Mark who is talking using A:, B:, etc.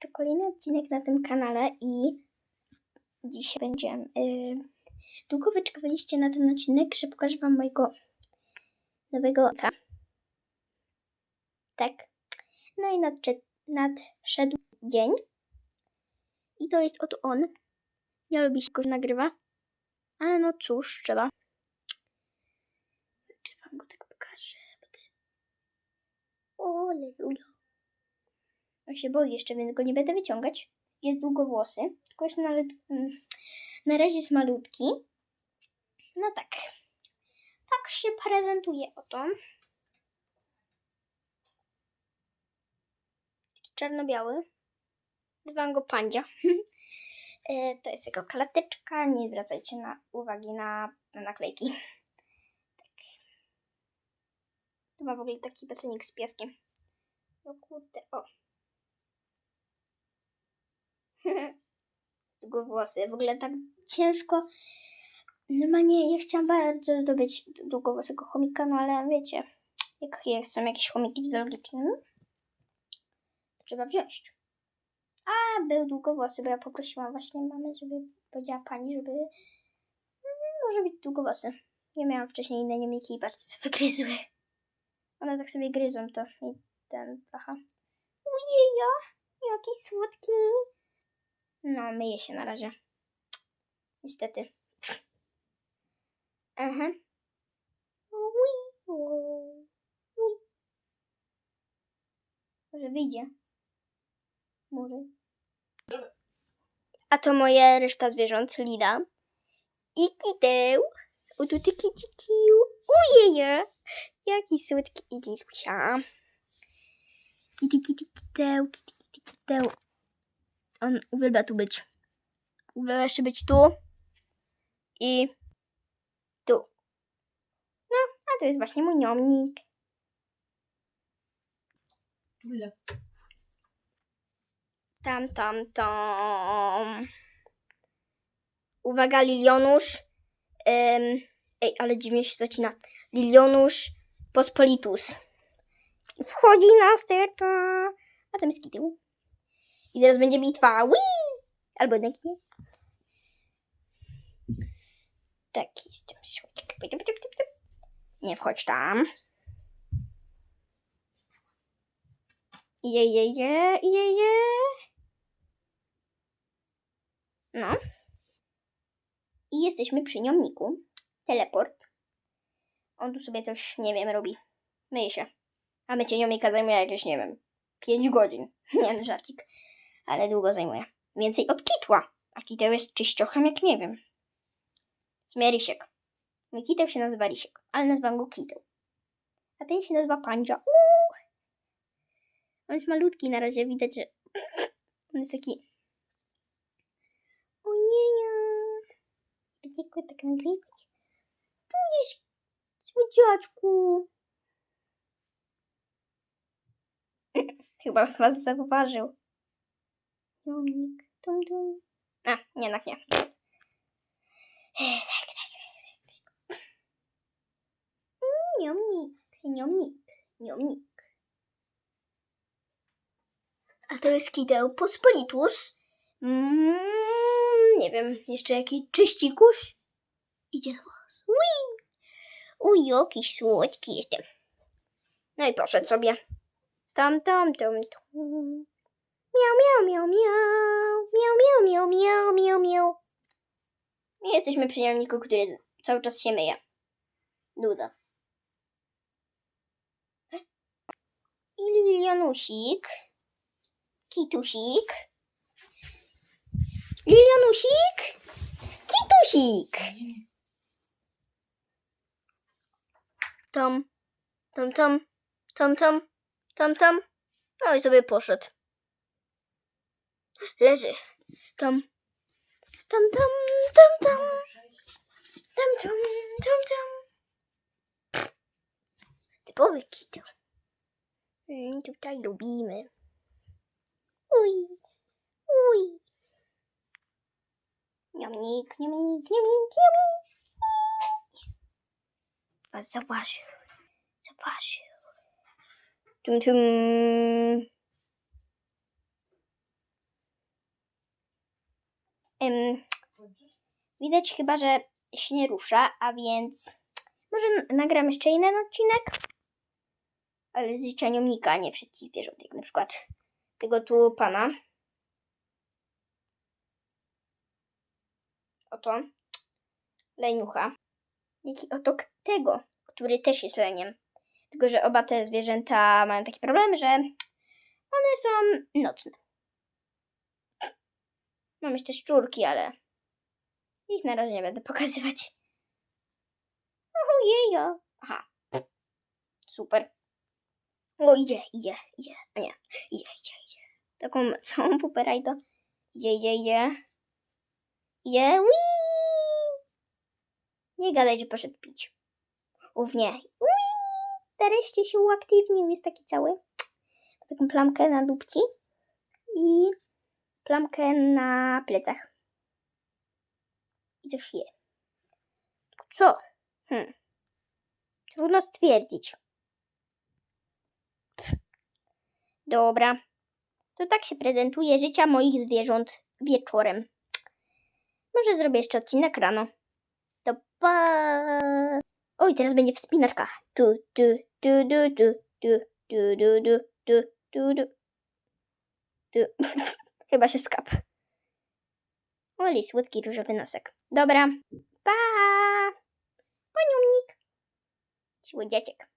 A: to kolejny odcinek na tym kanale i dzisiaj będzie. Yy, długo wyczekowaliście na ten odcinek, że pokażę Wam mojego nowego aka. Tak. No i nadszedł, nadszedł dzień. I to jest oto on. Nie lubi się, go nagrywa. Ale no cóż, trzeba. Czy Wam go tak pokażę? O, Aleluja. On się boi jeszcze, więc go nie będę wyciągać. Jest długowłosy, tylko jest na, mm, na razie jest malutki. No tak. Tak się prezentuje oto. Taki czarno-biały. Zwałam go pandzia. E, to jest jego klateczka. Nie zwracajcie na uwagi na, na naklejki. Tak. Tu ma w ogóle taki basenik z piaskiem. No kurde, o. Z długowłosy. W ogóle tak ciężko. Normalnie ja chciałam bardzo zdobyć długowłosego chomika, no ale wiecie, jak są jakieś chomiki w zoologicznym, to trzeba wziąć. A, był długowłosy, bo ja poprosiłam właśnie mamę, żeby powiedziała pani, żeby mm, może być długowłosy. Ja miałam wcześniej inne niemniki i patrzcie, co wygryzły. One tak sobie gryzą to i ten placha. Ujeja, jaki słodki. No, myję się na razie. Niestety. Aha. Może wyjdzie. Może. A to moja reszta zwierząt, Lida. I kiteł. O tu ty kitikiu. Ujeje. Jaki słodki idiusia. Kity, kity, kiteł, kity, kity, kiteł. On uwielbia tu być. Uwielbia jeszcze być tu. I tu. No, a to jest właśnie mój niomnik.
B: Ile?
A: Tam, tam, tam. Uwaga, Lilionusz. Ym, ej, ale dziwnie się zacina. Lilionusz Pospolitus. Wchodzi na sterta. A tam jest kitył. I zaraz będzie bitwa. Wii! Albo jednak nie. Tak, jestem słodki. Nie wchodź tam. Je, je, je, je, je. No. I jesteśmy przy niomniku. Teleport. On tu sobie coś, nie wiem, robi. Myje się. A mycie niomnika zajmuje jakieś, nie wiem, 5 godzin. Nie no, żarcik. Ale długo zajmuje. Więcej od kitła. A kiteł jest czyściochem, jak nie wiem. W sumie Rysiek. Mój kiteł się nazywa Rysiek, ale nazywam go kiteł. A ten się nazywa Pandzia. Uuu. On jest malutki na razie, widać, że on jest taki... Ojeja. Gdzie go tak nagrywać? Tu jest słodziaczku. Chyba was zauważył. Jomnik, tum tum. A, jednak nie. Tak, tak, tak, tak. Mm, Jomnik, jomnik, jomnik. A to jest kiteł pospolitus. Mm, nie wiem, jeszcze jakiś czyścikuś. Idzie do was. Ui! Uj, jakiś słodki jestem. No i poszedł sobie. Tam, tam, tam, tam. Miau, miau, miau, miau. Miau, miau, miau, miau, miau. I jesteśmy przy jamniku, który cały czas się myje. Duda. I Lilianusik. Kitusik. Lilianusik. Kitusik. Tom. Tom, tom. Tom, tom. Tom, tom. No i sobie poszedł. Leży. Tom. Tam, tam, tam, tam. Tam, tam, tam, tam. Typowy kito. Mm, Tutaj lubimy. Uj, uj. Niomnik, niomnik, niomnik, niomnik. Was zauważył. Zauważył. Tum, tum. Ym, widać chyba, że się nie rusza, a więc może nagram jeszcze jeden odcinek, ale z życia niomnika, nie wszystkich zwierząt, jak na przykład tego tu pana. Oto leniucha. Jak i oto k- tego, który też jest leniem. Tylko, że oba te zwierzęta mają taki problem, że one są nocne. Mam jeszcze szczurki, ale ich na razie nie będę pokazywać. Ojejo. Aha. Super. O, idzie, idzie, idzie. A nie, idzie, idzie, idzie. Taką całą pupę rajdo. Idzie, idzie, idzie. Idzie. Wii! Nie gadaj, że poszedł pić. Uf, nie. Wii! Nareszcie się uaktywnił. Jest taki cały. Ma taką plamkę na dupci. I plamkę na plecach. I coś je. Co? Hmm. Trudno stwierdzić. Dobra. To tak się prezentuje życia moich zwierząt wieczorem. Może zrobię jeszcze odcinek rano. To pa! Oj, teraz będzie wspinaczka. Tu, tu, tu, tu, tu, tu, tu, tu, tu, tu, tu, tu. tu. Chyba się skap. Oli, słodki różowy nosek. Dobra. Pa! Paniumnik. Słodziaczek.